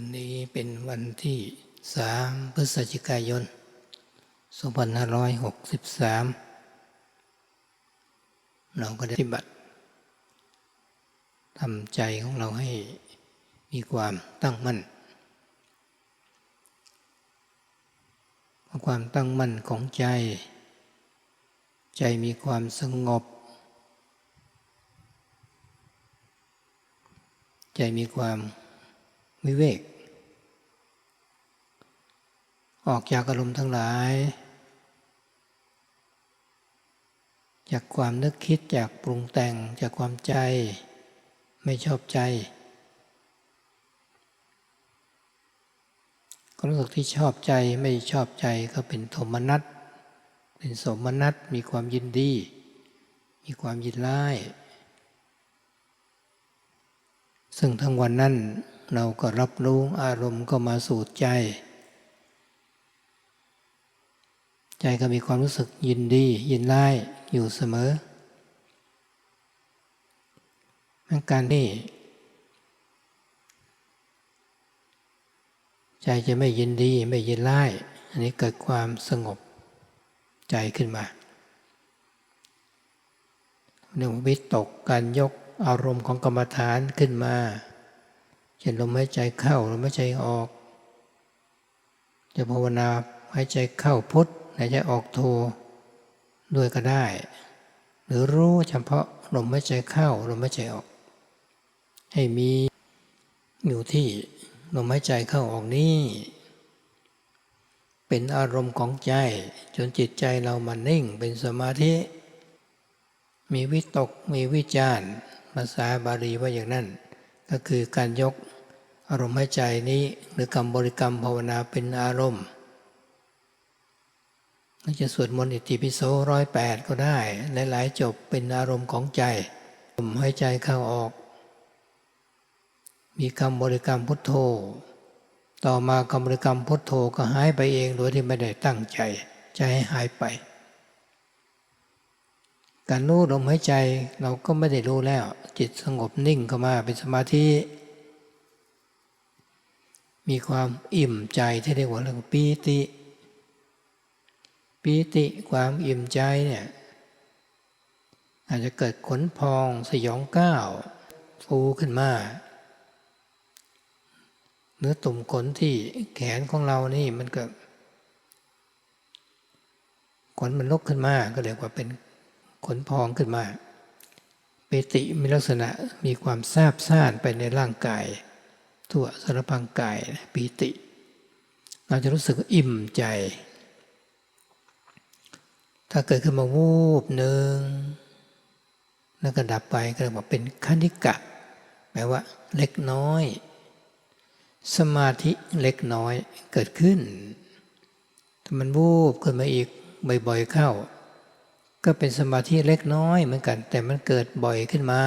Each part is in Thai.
วันนี้เป็นวันที่สามพฤศจิกายน 2563 เราก็ได้ปฏิบัติทำใจของเราให้มีความตั้งมั่น ความตั้งมั่นของใจ ใจมีความสงบ ใจมีความ วิเวก ออกจากอารมณ์ทั้งหลาย จากความนึกคิดจากปรุงแต่งจากความใจ ไม่ชอบใจความรู้สึกที่ชอบใจไม่ชอบใจก็เป็นโทมนัสเป็นสมนัสมีความยินดี มีความยินไล่ซึ่งทั้งวันนั้น เราก็รับรู้อารมณ์ก็มาสู่ใจ ใจก็มีความรู้สึกยินดี ยินไล่อยู่เสมอการที่ใจจะไม่ยินดีไม่ยินไล่อันนี้เกิดความสงบใจขึ้นมาเรื่องวิตกการยกอารมณ์ของกรรมฐานขึ้นมา เช่นลมหายใจเข้าลมหายใจออก จะภาวนาหายใจเข้าพุทธหายใจออกโทด้วยก็ได้ หรือรู้เฉพาะลมหายใจเข้าลมหายใจออก ให้มีอยู่ที่ลมหายใจเข้าออกนี้เป็นอารมณ์ของใจ จนจิตใจเรามันนิ่งเป็นสมาธิ มีวิตกมีวิจารภาษาบาลีว่าอย่างนั้น ก็คือการยก อารมณ์หายใจนี้หรือกรรมบริกรรมภาวนาเป็นอารมณ์จะสวดมนต์อิติปิโสร้อยแปดก็ได้ หลายๆจบเป็นอารมณ์ของใจลมหายใจเข้าออก มีคำบริกรรมพุทโธ ต่อมาคำบริกรรมพุทโธก็หายไปเองโดยที่ไม่ได้ตั้งใจ ใจหายไป การรู้ลมหายใจเราก็ไม่ได้รู้แล้ว จิตสงบนิ่งเข้ามาเป็นสมาธิ มีความอิ่มใจที่เรียกว่าเรื่องปีติปีติความอิ่มใจเนี่ยอาจจะเกิดขนพองสยองก้าวฟูขึ้นมาเนื้อตุ่มขนที่แขนของเรานี่มันก็ขนมันลุกขึ้นมาก็เรียกว่าเป็นขนพองขึ้นมาปิติมีลักษณะมีความซาบซ่านไปในร่างกาย ทั่วสารพังกายปิติ เราจะรู้สึกอิ่มใจ ถ้าเกิดขึ้นมาวูบหนึ่งแล้วก็ดับไปก็เรียกว่าเป็นคณิกะแปลว่า เล็กน้อย สมาธิเล็กน้อยเกิดขึ้นถ้ามันวูบขึ้นมาอีกบ่อยๆเข้า ก็เป็นสมาธิเล็กน้อยเหมือนกัน แต่มันเกิดบ่อยขึ้นมา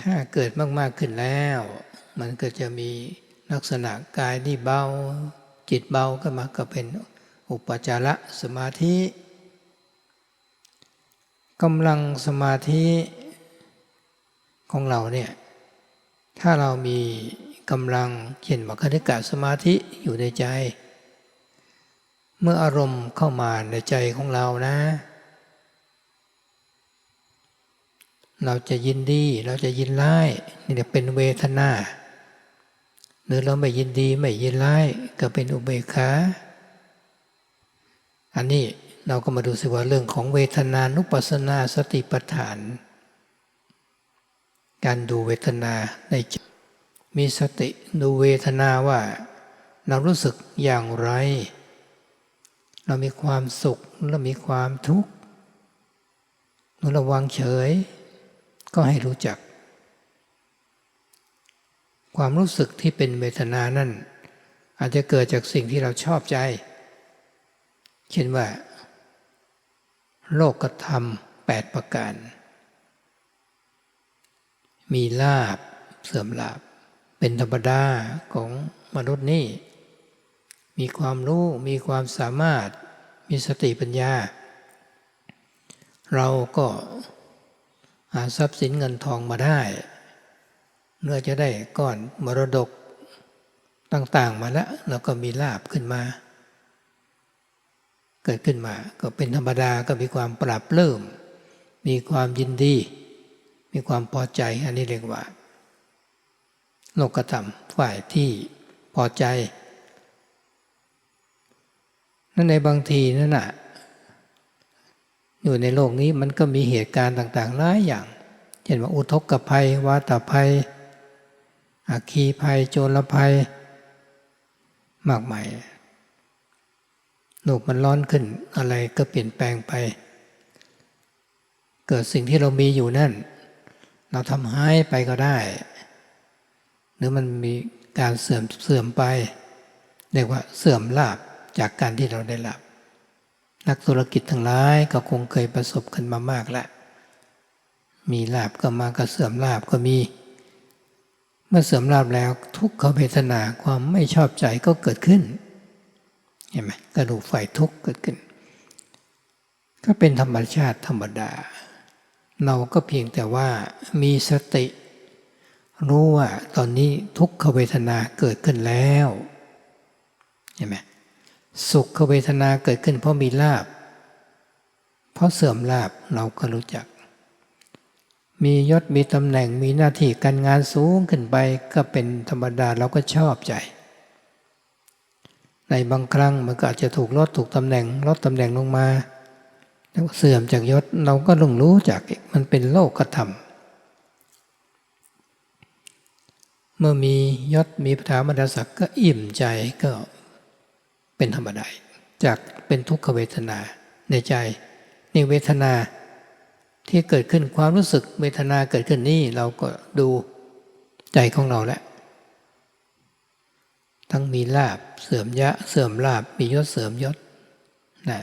ถ้าเกิดมาก ๆ ขึ้นแล้ว มันก็จะมีลักษณะกายที่เบา จิตเบาก็มาก็เป็นอุปจารสมาธิกำลังสมาธิของเราเนี่ยถ้าเรามีกำลังเขียนวัคณิกาสมาธิอยู่ในใจ เมื่ออารมณ์เข้ามาในใจของเรานะ เราจะยินดี เราจะยินร้ายนี่เป็นเวทนา หรือเราไม่ยินดีไม่ยินร้ายก็เป็นอุเบกขา อันนี้เราก็มาดูสิว่าเรื่องของเวทนานุปัสสนาสติปัฏฐาน การดูเวทนาในจิตมีสติดูเวทนาว่า เรารู้สึกอย่างไร เรามีความสุขเรามีความทุกข์เราระวังเฉย ก็ให้รู้จัก ความรู้สึกที่เป็นเวทนานั่น อาจจะเกิดจากสิ่งที่เราชอบใจ เช่นว่า โลกธรรมแปดประการ มีลาบเสื่อมลาบ เป็นธรรมดาของมนุษย์นี่มีความรู้มีความสามารถมีสติปัญญา เราก็ หาทรัพย์สินเงินทองมาได้เมื่อจะได้ก้อนมรดกต่าง ๆ มาแล้วเราก็มีลาบขึ้นมา เกิดขึ้นมาก็เป็นธรรมดาก็มีความปรับเริ่ม มีความยินดี มีความพอใจอันนี้เรียกว่าโลกธรรมฝ่ายที่พอใจ นั่นในบางทีนั่นน่ะ อยู่ในโลกนี้มันก็มีเหตุการณ์ต่างๆหลายอย่าง เช่นว่าอุทกภัย วาตภัยอาคีภัย โจรภัย มากมายโลกมันร้อนขึ้นอะไรก็เปลี่ยนแปลงไป เกิดสิ่งที่เรามีอยู่นั่น เราทำหายไปก็ได้ หรือมันมีการเสื่อมเสื่อมไป เรียกว่าเสื่อมลาบจากการที่เราได้ลาบ นักธุรกิจทั้งหลายก็คงเคยประสบกันมามากแล้วมีลาบก็มาก็เสื่อมลาบก็มี เมื่อเสื่อมลาบแล้วทุกขเวทนาความไม่ชอบใจก็เกิดขึ้นเห็นไหมกระดูกไฟทุกข์เกิดขึ้น ก็เป็นธรรมชาติธรรมดา เราก็เพียงแต่ว่ามีสติ รู้ว่าตอนนี้ทุกขเวทนาเกิดขึ้นแล้วเห็นไหม สุขเวทนาเกิดขึ้นเพราะมีลาบ เพราะเสื่อมลาบเราก็รู้จัก มียศมีตำแหน่งมีหน้าที่การงานสูงขึ้นไปก็เป็นธรรมดาเราก็ชอบใจ ในบางครั้งมันก็อาจจะถูกลดถูกตำแหน่งลดตำแหน่งลงมาแล้วเสื่อมจากยศเราก็ลงรู้จากมันเป็นโลกธรรม เมื่อมียศมีพระธรรมดาศักดิ์ก็อิ่มใจก็ เป็นธรรมดาจากเป็นทุกขเวทนาในใจนี่เวทนาที่เกิดขึ้นความรู้สึกเวทนาเกิดขึ้นนี่เราก็ดูใจของเราแหละทั้งมีลาบเสื่อมยะเสื่อมลาบมียศเสื่อมยศนะ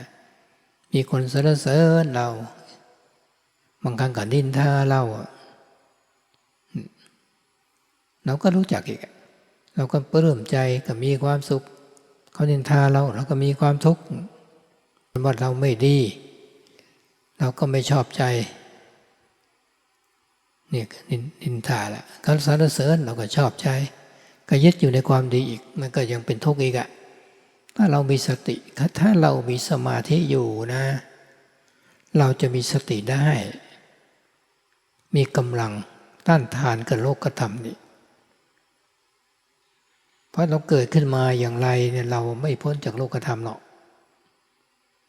มีคนสรรเสริญเรา บางครั้งก็ดินทาเราเราก็รู้จักอีก เราก็เริ่มใจก็มีความสุข เขานินทาเราเราก็มีความทุกข์ว่าเราไม่ดี เราก็ไม่ชอบใจนี่นินนินทาแหละเขาสรรเสริญเราก็ชอบใจ ก็ยึดอยู่ในความดีอีก มันก็ยังเป็นทุกข์อีกอะถ้าเรามีสติถ้าเรามีสมาธิอยู่นะ เราจะมีสติได้ มีกำลังต้านทานกับโลกธรรมนี่ เพราะเราเกิดขึ้นมาอย่างไรเนี่ยเราไม่พ้นจากโลกธรรมหรอก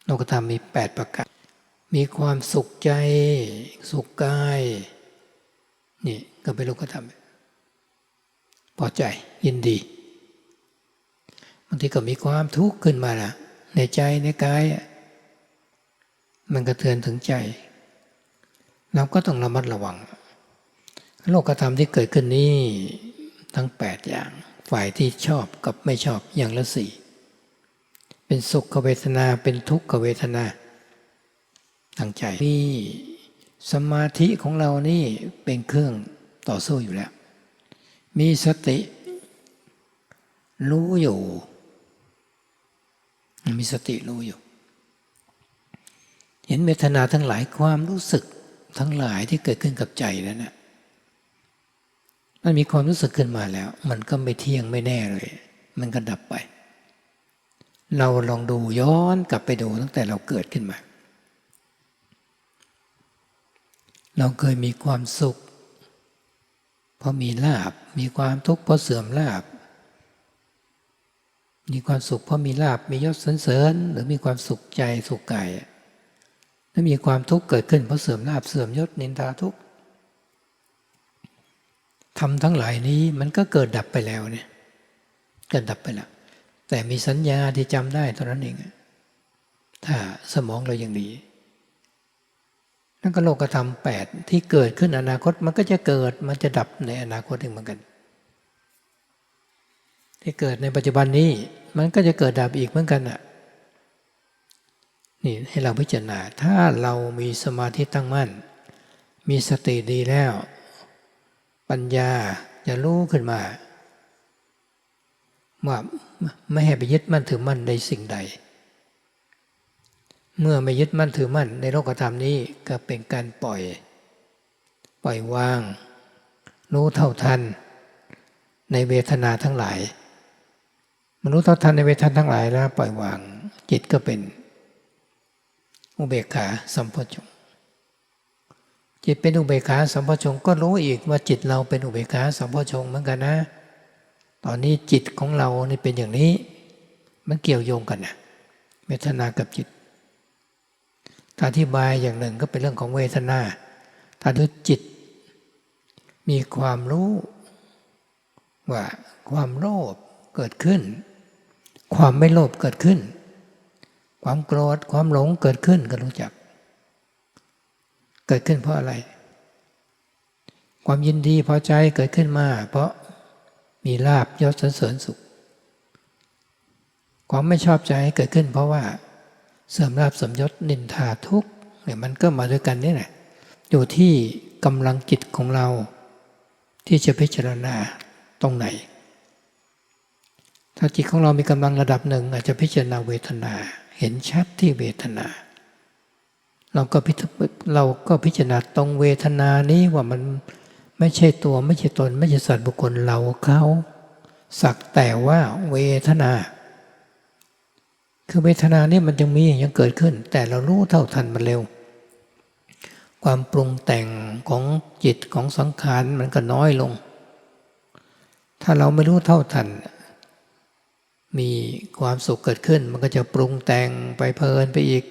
โลกธรรมมีแปดประการ มีความสุขใจ สุขกาย นี่ก็เป็นโลกธรรม พอใจยินดีบางทีก็มีความทุกข์ขึ้นมาละในใจในกาย มันกระเทือนถึงใจ เราก็ต้องระมัดระวัง โลกธรรมที่เกิดขึ้นนี้ทั้งแปดอย่าง ฝ่ายที่ชอบกับไม่ชอบอย่างละสี่เป็นสุขเวทนาเป็นทุกขเวทนาตั้งใจนี่สมาธิของเรานี่เป็นเครื่องต่อสู้อยู่แล้ว มีสติ รู้อยู่ มีสติรู้อยู่ เห็นเวทนาทั้งหลายความรู้สึกทั้งหลายที่เกิดขึ้นกับใจแล้วนะ มันมีความรู้สึกขึ้นมาแล้ว มันก็ไม่เที่ยงไม่แน่เลย มันก็ดับไป เราลองดูย้อนกลับไปดูตั้งแต่เราเกิดขึ้นมา เราเคยมีความสุข เพราะมีลาบ มีความทุกข์เพราะเสื่อมลาบ มีความสุขเพราะมีลาบ มียศเสริญหรือมีความสุขใจสุขกายถ้ามีความทุกข์เกิดขึ้นเพราะเสื่อมลาบเสื่อมยศนินทาทุกข์ ทำทั้งหลายนี้มันก็เกิดดับไปแล้วเนี่ยเกิดดับไปแล้ว แต่มีสัญญาที่จำได้เท่านั้นเองถ้าสมองเรายังดีนั่นก็โลกธรรมแปดที่เกิดขึ้นอนาคตมันก็จะเกิดมันจะดับในอนาคตเองเหมือนกัน ที่เกิดในปัจจุบันนี้มันก็จะเกิดดับอีกเหมือนกันอะนี่ให้เราพิจารณาถ้าเรามีสมาธิตั้งมั่น มีสติดีแล้ว ปัญญาจะรู้ขึ้นมาว่าไม่ให้ไปยึดมั่นถือมั่นในสิ่งใด เมื่อไม่ยึดมั่นถือมั่นในโลกธรรมนี้ก็เป็นการปล่อย ปล่อยวาง รู้เท่าทัน ในเวทนาทั้งหลายมนุษย์เท่าทันในเวทนาทั้งหลายแล้วปล่อยวางจิตก็เป็นอุเบกขาสัมโพชฌง จิตเป็นอุเบกขาสัมโพชงก็รู้อีกว่าจิตเราเป็นอุเบกขาสัมโพชงเหมือนกันนะ ตอนนี้จิตของเรานี่เป็นอย่างนี้ มันเกี่ยวโยงกันนะเวทนากับจิตอธิบายอย่างหนึ่งก็เป็นเรื่องของเวทนาถ้าดูจิต มีความรู้ ว่าความโลภเกิดขึ้น ความไม่โลภเกิดขึ้น ความโกรธความหลงเกิดขึ้นก็รู้จัก กิดขึ้นเพราะอะไร ความยินดีพอใจเกิดขึ้นมา เพราะมีลาบยศสรรเสริญสุข ความไม่ชอบใจเกิดขึ้น เพราะว่าเสื่อมลาบสมยศนินทาทุกเนี่ยมันก็มาด้วยกันนี่แหละอยู่ที่กำลังจิตของเรา ที่จะพิจารณาตรงไหน ถ้าจิตของเรามีกำลังระดับหนึ่ง อาจจะพิจารณาเวทนา เห็นชัดที่เวทนา เราก็พิเราก็พิจารณาตรงเวทนานี้ว่ามันไม่ใช่ตัวไม่ใช่ตน ไม่ใช่สัตว์บุคคลเราเขาสักแต่ว่าเวทนา คือเวทนานี่มันยังมียังเกิดขึ้น แต่เรารู้เท่าทันมันเร็ว ความปรุงแต่งของจิตของสังขารมันก็น้อยลง ถ้าเราไม่รู้เท่าทัน มีความสุขเกิดขึ้น มันก็จะปรุงแต่งไปเพลินไปอีก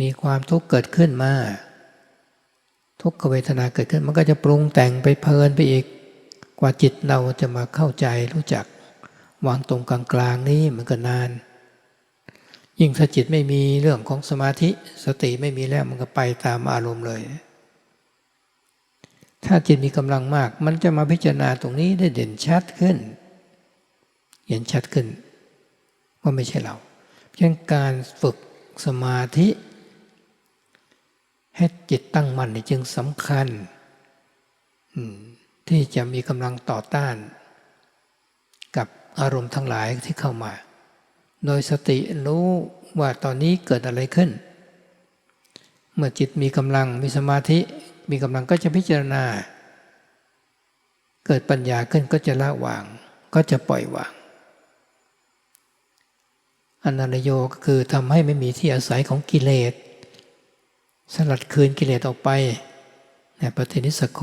มีความทุกข์เกิดขึ้นมา ทุกขเวทนาเกิดขึ้นมันก็จะปรุงแต่งไปเพลินไปอีก กว่าจิตเราจะมาเข้าใจรู้จัก วางตรงกลางๆนี้มันก็นาน ยิ่งถ้าจิตไม่มีเรื่องของสมาธิสติไม่มีแล้วมันก็ไปตามอารมณ์เลย ถ้าจิตมีกำลังมาก มันจะมาพิจารณาตรงนี้ได้เด่นชัดขึ้น เห็นชัดขึ้นว่าไม่ใช่เราเช่นการฝึกสมาธิ ให้จิตตั้งมั่นจึงสำคัญที่จะมีกำลังต่อต้าน กับอารมณ์ทั้งหลายที่เข้ามา โดยสติรู้ว่าตอนนี้เกิดอะไรขึ้น เมื่อจิตมีกำลังมีสมาธิ มีกำลังก็จะพิจารณา เกิดปัญญาขึ้นก็จะละวาง ก็จะปล่อยวางอนันโยก็คือทำให้ไม่มีที่อาศัยของกิเลส สลัดคืนกิเลสออกไปเนี่ยปฏินิสโก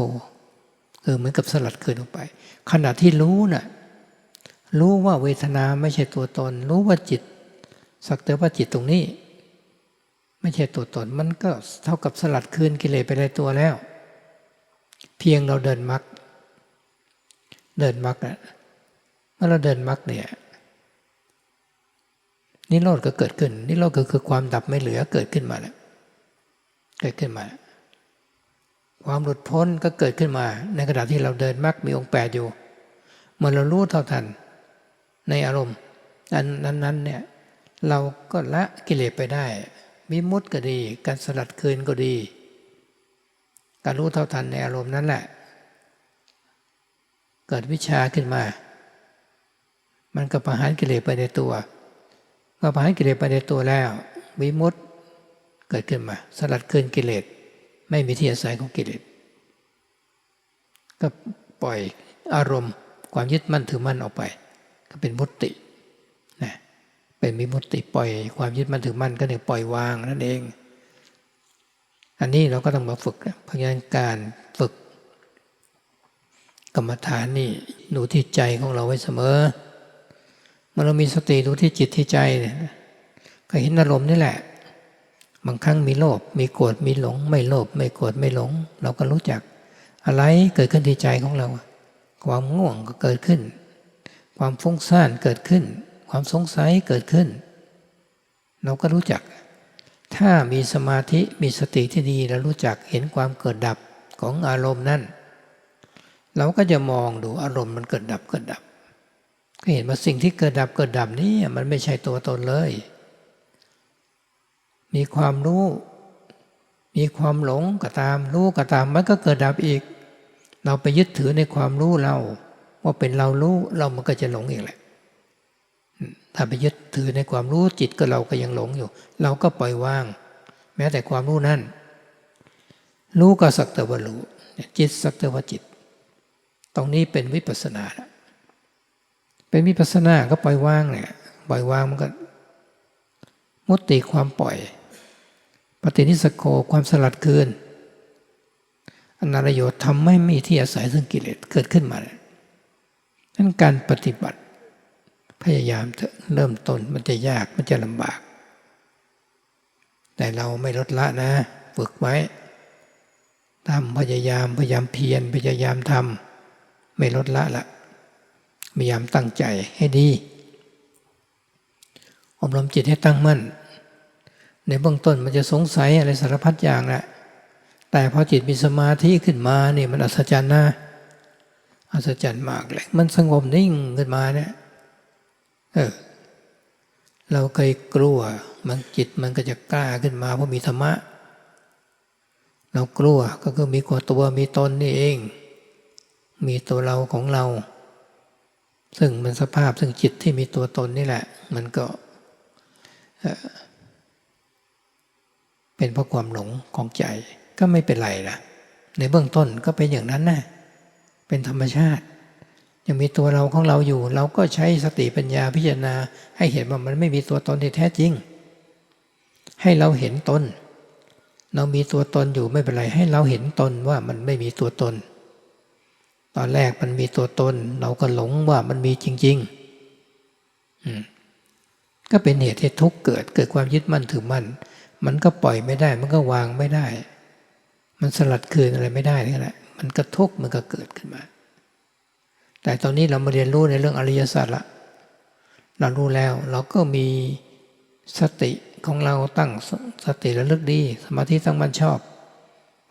เออเหมือนกับสลัดคืนออกไป ขณะที่รู้นะ่ะรู้ว่าเวทนาไม่ใช่ตัวตน รู้ว่าจิต สักแต่ว่าจิตตรงนี้ ไม่ใช่ตัวตน มันก็เท่ากับสลัดคืนกิเลสไปในตัวแล้ว เพียงเราเดินมักเดินมักนะเมื่อเราเดินมักเนี่ยนิโรธก็เกิดขึ้น นิโรธก็คือความดับไม่เหลือเกิดขึ้นมาแล้ว เกิดขึ้นมา ความหลุดพ้นก็เกิดขึ้นมา ในขณะที่เราเดินมักมีองค์แปดอยู่เมื่อเรารู้เท่าทันในอารมณ์อันนั้นๆเนี่ยเราก็ละกิเลสไปได้มิมุติก็ดี การสลัดคืนก็ดี การรู้เท่าทันในอารมณ์นั้นแหละ เกิดวิชาขึ้นมา มันก็ประหารกิเลสไปในตัวเมื่อประหารกิเลสไปในตัวแล้ว วิมุตต เกิดขึ้นมา สลัดคืนกิเลสไม่มีที่อาศัยของกิเลสก็ปล่อยอารมณ์ ความยึดมั่นถือมั่นออกไป ก็เป็นมุตตินะเป็นมิมุตติปล่อยความยึดมั่นถือมั่นก็เนี่ยปล่อยวางนั่นเอง อันนี้เราก็ต้องมาฝึกเพราะงั้นการฝึก กรรมฐานนี่ดูที่ใจของเราไว้เสมอเมื่อเรามีสติดูที่จิตที่ใจ ก็เห็นอารมณ์นี่แหละ บางครั้งมีโลภมีโกรธมีหลง ไม่โลภไม่โกรธไม่หลง เราก็รู้จัก อะไรเกิดขึ้นที่ใจของเรา ความง่วงก็เกิดขึ้น ความฟุ้งซ่านเกิดขึ้น ความสงสัยเกิดขึ้น เราก็รู้จัก ถ้ามีสมาธิมีสติที่ดีเรารู้จักเห็นความเกิดดับของอารมณ์นั้นเราก็จะมองดูอารมณ์มันเกิดดับเกิดดับ ก็เห็นว่าสิ่งที่เกิดดับเกิดดับนี้มันไม่ใช่ตัวตนเลย มีความรู้ มีความหลงก็ตาม รู้ก็ตามมันก็เกิดดับอีก เราไปยึดถือในความรู้เรา ว่าเป็นเรารู้เรามันก็จะหลงอีกแหละ ถ้าไปยึดถือในความรู้จิตก็เราก็ยังหลงอยู่ เราก็ปล่อยวาง แม้แต่ความรู้นั่นรู้ก็สักแต่ว่ารู้จิตสักแต่ว่าจิต ตรงนี้เป็นวิปัสสนาละเป็นวิปัสสนาก็ปล่อยวางเนี่ยปล่อยวางมันก็มุติความปล่อย ปฏินิสโกความสลัดคืนอนาลโยธทำไม่มีที่อาศัยซึ่งกิเลสเกิดขึ้นมาเลยนั้นการปฏิบัติพยายามเถอะเริ่มต้นมันจะยากมันจะลำบาก แต่เราไม่ลดละนะ ฝึกไว้ทำพยายามพยายามเพียรพยายามทำไม่ลดละละพยายามตั้งใจให้ดีอบรมจิตให้ตั้งมั่น ในเบื้องต้นมันจะสงสัยอะไรสารพัดอย่างแหละแต่พอจิตมีสมาธิขึ้นมาเนี่ยมันอัศจรรย์นะอัศจรรย์มากเลยมันสงบนิ่งขึ้นมาเนี่ยเออเราเคยกลัวมันจิตมันก็จะกล้าขึ้นมาเพราะมีธรรมะ เรากลัวก็คือมีตัวตัวมีตนนี่เอง มีตัวเราของเรา ซึ่งมันสภาพซึ่งจิตที่มีตัวตนนี่แหละ มันก็ เป็นเพราะความหลงของใจก็ไม่เป็นไรนะในเบื้องต้นก็เป็นอย่างนั้นนะเป็นธรรมชาติ ยังมีตัวเราของเราอยู่ เราก็ใช้สติปัญญาพิจารณา ให้เห็นว่ามันไม่มีตัวตนที่แท้จริง ให้เราเห็นตนเรามีตัวตนอยู่ไม่เป็นไร ให้เราเห็นตนว่ามันไม่มีตัวตน ตอนแรกมันมีตัวตน เราก็หลงว่ามันมีจริงๆก็เป็นเหตุที่ทุกข์เกิดเกิดความยึดมั่นถือมั่น มันก็ปล่อยไม่ได้ มันก็วางไม่ได้ มันสลัดคืนอะไรไม่ได้นี่แหละ มันกระทุกมันก็เกิดขึ้นมา แต่ตอนนี้เรามาเรียนรู้ในเรื่องอริยสัจละเรารู้แล้วเราก็มีสติของเราตั้งสติระลึกดี สมาธิตั้งมั่นชอบ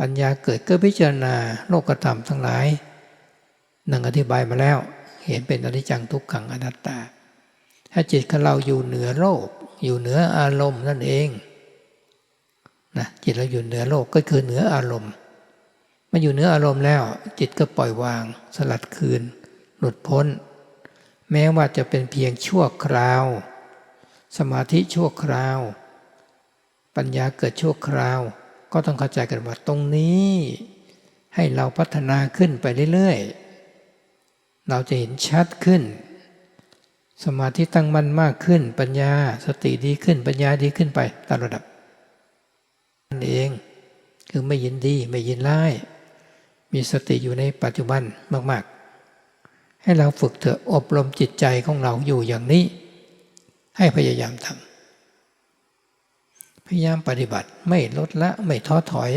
ปัญญาเกิดก็พิจารณาโลกธรรมทั้งหลายนั่งอธิบายมาแล้ว เห็นเป็นอนิจจังทุกขังอนัตตา ถ้าจิตของเราอยู่เหนือโลก อยู่เหนืออารมณ์นั่นเอง นะจิตเราอยู่เหนือโลกก็คือเหนืออารมณ์มาอยู่เหนืออารมณ์แล้ว จิตก็ปล่อยวาง สลัดคืน หลุดพ้น แม้ว่าจะเป็นเพียงชั่วคราว สมาธิชั่วคราว ปัญญาเกิดชั่วคราว ก็ต้องเข้าใจกันว่าตรงนี้ ให้เราพัฒนาขึ้นไปเรื่อยๆ เราจะเห็นชัดขึ้น สมาธิตั้งมั่นมากขึ้น ปัญญาสติดีขึ้นปัญญาดีขึ้นไปตามระดับ นั่นเอง คือไม่ยินดีไม่ยินร้าย มีสติอยู่ในปัจจุบันมาก ๆ ให้เราฝึกเถอะอบรมจิตใจของเราอยู่อย่างนี้ ให้พยายามทำพยายามปฏิบัติไม่ลดละไม่ท้อถอย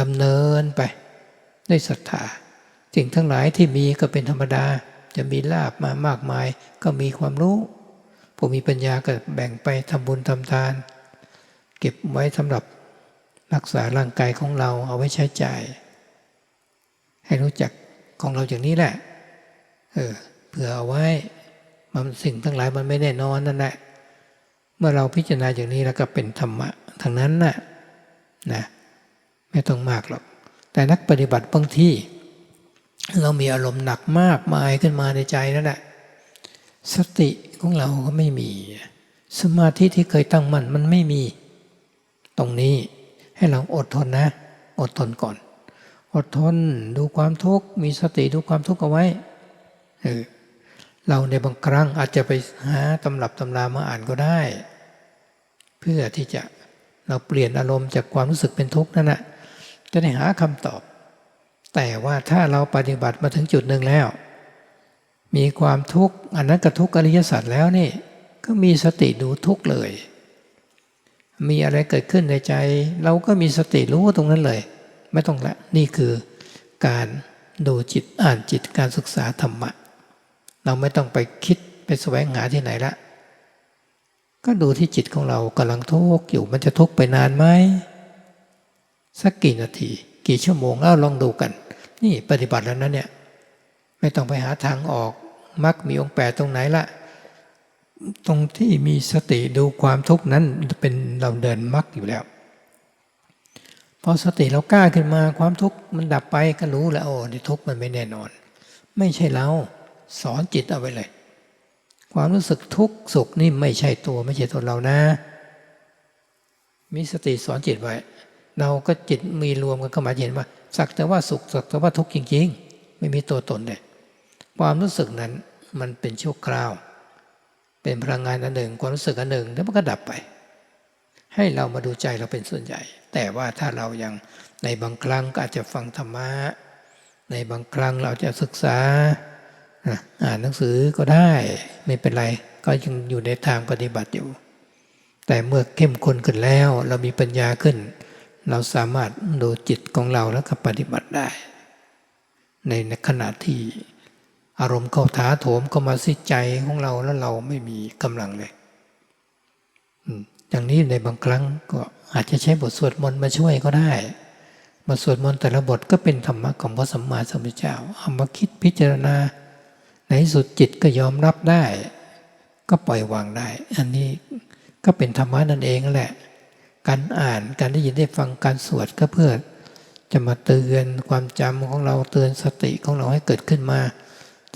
ดำเนินไปด้วยศรัทธาสิ่งทั้งหลายที่มีก็เป็นธรรมดา จะมีลาบมามากมายก็มีความรู้ ผู้มีปัญญาก็แบ่งไปทำบุญทำทาน เก็บไว้สำหรับรักษาร่างกายของเราเอาไว้ใช้จ่าย ให้รู้จักของเราอย่างนี้แหละ เออเผื่อเอาไว้มันสิ่งทั้งหลายมันไม่แน่นอนนั่นแหละ เมื่อเราพิจารณาอย่างนี้แล้วก็เป็นธรรมะทางนั้นน่ะนะไม่ต้องมากหรอก แต่นักปฏิบัติบางที่ เรามีอารมณ์หนักมากมายขึ้นมาในใจนั่นแหละสติของเราก็ไม่มี สมาธิที่เคยตั้งมั่นมันไม่มี ตรงนี้ให้เราอดทนนะ อดทนก่อน อดทนดูความทุกข์มีสติดูความทุกข์เอาไว้เออเราในบางครั้งอาจจะไปหาตำรับตำรามาอ่านก็ได้ เพื่อที่จะเราเปลี่ยนอารมณ์จากความรู้สึกเป็นทุกข์นั่นแหะจะได้หาคำตอบ แต่ว่าถ้าเราปฏิบัติมาถึงจุดหนึ่งแล้ว มีความทุกข์อันนั้นกระทุกอริยสัจแล้วนี่ก็มีสติดูทุกข์เลย มีอะไรเกิดขึ้นในใจ เราก็มีสติรู้ตรงนั้นเลย ไม่ต้องละนี่คือการดูจิตอ่านจิตการศึกษาธรรมะ เราไม่ต้องไปคิดไปแสวงหาที่ไหนละก็ดูที่จิตของเรากำลังทุกข์อยู่มันจะทุกข์ไปนานไหมสักกี่นาที กี่ชั่วโมงเล่าลองดูกัน นี่ปฏิบัติแล้วนะเนี่ย ไม่ต้องไปหาทางออกมักมีองค์แปดตรงไหนละ ตรงที่มีสติดูความทุกข์นั้นเป็นเราเดินมรรคอยู่แล้วพอสติเรากล้าขึ้นมาความทุกข์มันดับไปก็รู้แล้วโอ้ที่ทุกข์มันไม่แน่นอน ไม่ใช่เราสอนจิตเอาไว้เลย ความรู้สึกทุกข์สุขนี่ไม่ใช่ตัวไม่ใช่ตัวเรานะ มีสติสอนจิตไว้ เราก็จิตมีรวมกันเข้ามาเห็นว่า สักแต่ว่าสุขสักแต่ว่าทุกข์จริง ๆ ไม่มีตัวตนเลยความรู้สึกนั้นมันเป็นชั่วคราว เป็นพลังงานอันหนึ่งความรู้สึกอันหนึ่งแล้วมันก็ดับไป ให้เรามาดูใจเราเป็นส่วนใหญ่ แต่ว่าถ้าเรายังในบางครั้งก็อาจจะฟังธรรมะในบางครั้งเราจะศึกษาอ่านหนังสือก็ได้ไม่เป็นไร ก็ยังอยู่ในทางปฏิบัติอยู่ แต่เมื่อเข้มข้นขึ้นแล้วเรามีปัญญาขึ้น เราสามารถดูจิตของเราแล้วก็ปฏิบัติได้ ในขณะที่ อารมณ์เข้าถาโถมเข้ามาสิใจของเราแล้วเราไม่มีกำลังเลยอย่างนี้ในบางครั้งก็อาจจะใช้บทสวดมนต์มาช่วยก็ได้บทสวดมนต์แต่ละบทก็เป็นธรรมะของพระสัมมาสัมพุทธเจ้าเอามาคิดพิจารณา ในสุดจิตก็ยอมรับได้ ก็ปล่อยวางได้ อันนี้ก็เป็นธรรมะนั่นเองแหละ การอ่านการได้ยินได้ฟังการสวดก็เพื่อจะมาเตือนความจำของเราเตือนสติของเราให้เกิดขึ้นมา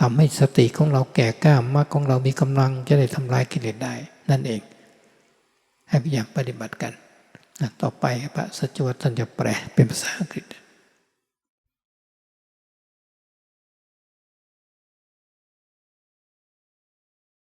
ทำให้สติของเราแก่กล้ามากของเรามีกำลังจะได้ทำลายกิเลสได้ นั่นเอง ให้พยายามปฏิบัติกัน ต่อไปพระสัจจวัตท่านจะแปลเป็นภาษาอังกฤษ